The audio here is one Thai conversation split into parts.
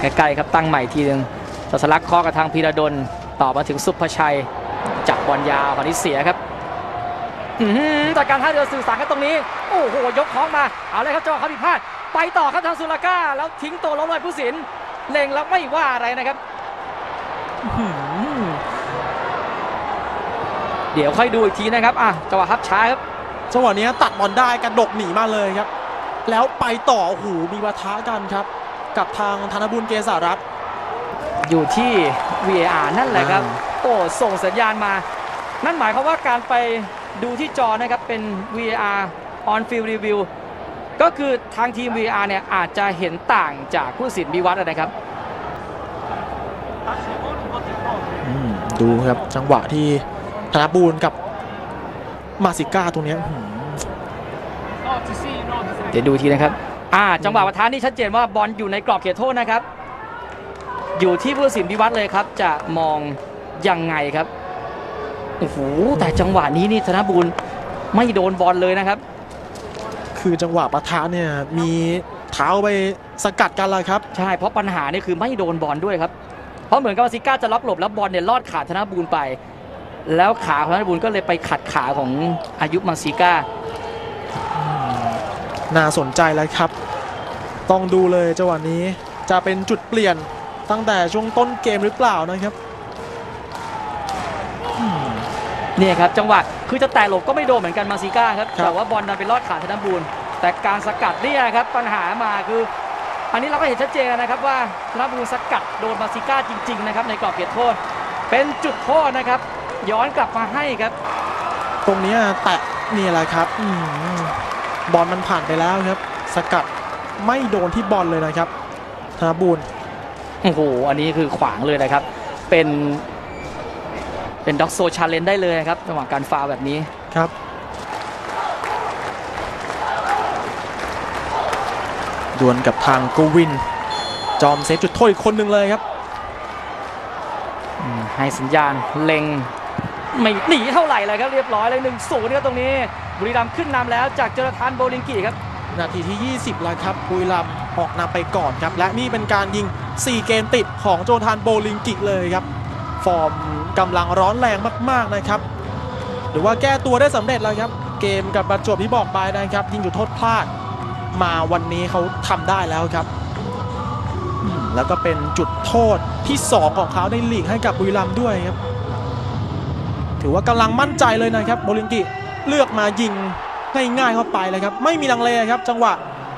ใกล้ๆครับตั้งใหม่ทีหนึ่งสัสลักข้อกับทางพีระดลต่อมาถึงสุภชัยจับบอลยาวคราวนี้เสียครับจากการท่าเรือสื่อสารกันตรงนี้ โอ้โห ยกท้องมา เอาเลยครับจังหวะเขาผิดพลาด ไปต่อครับทางสุลาก้า แล้วทิ้งตัวล้มเลยผู้สินเล็งแล้วไม่ว่าอะไรนะครับ เดี๋ยวค่อยดูอีกทีนะครับ อะจังหวะฮับช้าครับ จังหวะนี้ตัดบอลได้กระดกหนีมาเลยครับ แล้วไปต่อ โอ้โห มีปะทะกันครับ กับทางธนบุญเกษารัตน์อยู่ที่ VAR นั่นแหละครับอ่าโอ้ส่งสัญญาณมา นั่นหมายความว่าการไปดูที่จอนะครับเป็น VAR on field review ก็คือทางทีม VAR เนี่ยอาจจะเห็นต่างจากผู้ตัดสินวิวัฒน์นะครับอืมดูครับจังหวะที่ธนบูรณ์กับมาสิก้าตรงเนี้ยหืมเดี๋ยวดูทีนะครับ อ่าจังหวะประทานนี่ชัดเจนว่าบอลอยู่ในกรอบเขตโทษนะครับ อยู่ที่ผู้ตัดสินวิวัฒน์เลยครับ จะมองยังไงครับโอ้โหแต่จังหวะนี้นี่ธนบูรณ์ไม่โดนบอลเลยนะครับ คือจังหวะปะทะเนี่ยมีเท้าไปสกัดกันเลยครับ ใช่เพราะปัญหานี่คือไม่โดนบอลด้วยครับ เพราะเหมือนกับว่าซิก้าจะล็อกหลบแล้วบอลเนี่ยลอดขาธนบูรณ์ไป แล้วขาของธนบูรณ์ก็เลยไปขัดขาของอายุมาซิก้า น่าสนใจแล้วครับ ต้องดูเลยจังหวะนี้จะเป็นจุดเปลี่ยนตั้งแต่ช่วงต้นเกมหรือเปล่านะครับอืมเนี่ยครับจังหวะคือจะแตะหลบก็ไม่โดนเหมือนกันมาซิก้าครับครับแต่ว่าบอลดันไปลอดขาธนบูรณ์แต่การสกัดเนี่ยครับปัญหามาคือ อันนี้เราก็เห็นชัดเจนนะครับว่าธนบูรณ์สกัดโดนมาซิก้าจริง ๆ นะครับ ในกรอบเขตโทษ เป็นจุดโทษนะครับ ย้อนกลับมาให้ครับ ตรงเนี้ยแตะนี่แหละครับอืม บอลมันผ่านไปแล้วครับ สกัดไม่โดนที่บอลเลยนะครับธนบูรณ์โอ้โหอันนี้คือขวางเลยนะครับ เป็นเป็นด็อกโซชาเลนได้เลยนะครับระหว่างการฟาวล์แบบนี้ครับดวลกับทางกวิน จอมเซฟจุดโทษอีกคนหนึ่งเลยครับอืมให้สัญญาณเล็ง ไม่หนีเท่าไหร่เลยครับเรียบร้อยเลยหนึ่งศูนย์ครับตรงนี้ บุรีรัมย์ขึ้นนำแล้วจากเจรทานโบลิงกีครับ นาทีที่ 20 แล้วครับบุรีรัมย์ออกนำไปก่อนครับ และนี่เป็นการยิง 4 เกมติดของโจทานโบลิงกิเลยครับ ฟอร์มกำลังร้อนแรงมาก ๆนะครับ หรือว่าแก้ตัวได้สำเร็จแล้วครับ เกมกับประจวบที่บอกไปนะครับ ยิงจุดโทษพลาดมาวันนี้เขาทำได้แล้วครับ แล้วก็เป็นจุดโทษที่ 2 ของเขาในลีกให้กับบุรีรัมย์ด้วยครับ ถือว่ากำลังมั่นใจเลยนะครับโบลิงกิ เลือกมายิงง่ายๆเข้าไปเลยครับ ไม่มีลังเลครับ จังหวะ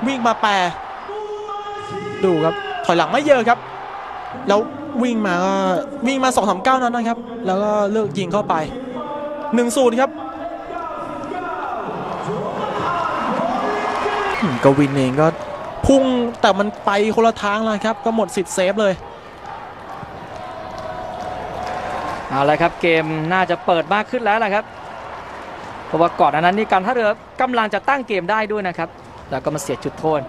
วิ่งมาแปรดูครับถอยหลังไม่เยอะครับ แล้ววิ่งมาก็วิ่งมา2อสามก้าวนั้นนะครับ แล้วก็เลือกยิงเข้าไป1นศูนย์ครับกวินเองก็พุ่งแต่มันไปคนละทางแล้วครับ ก็หมดสิทธิ์เซฟเลยเอาละครับเกมน่าจะเปิดมากขึ้นแล้วแหละครับ เพราะว่าก่อนหน้านั้นนี่การท่าเรือกำลังจะตั้งเกมได้ด้วยนะครับ แล้วก็มาเสียจุดโทษ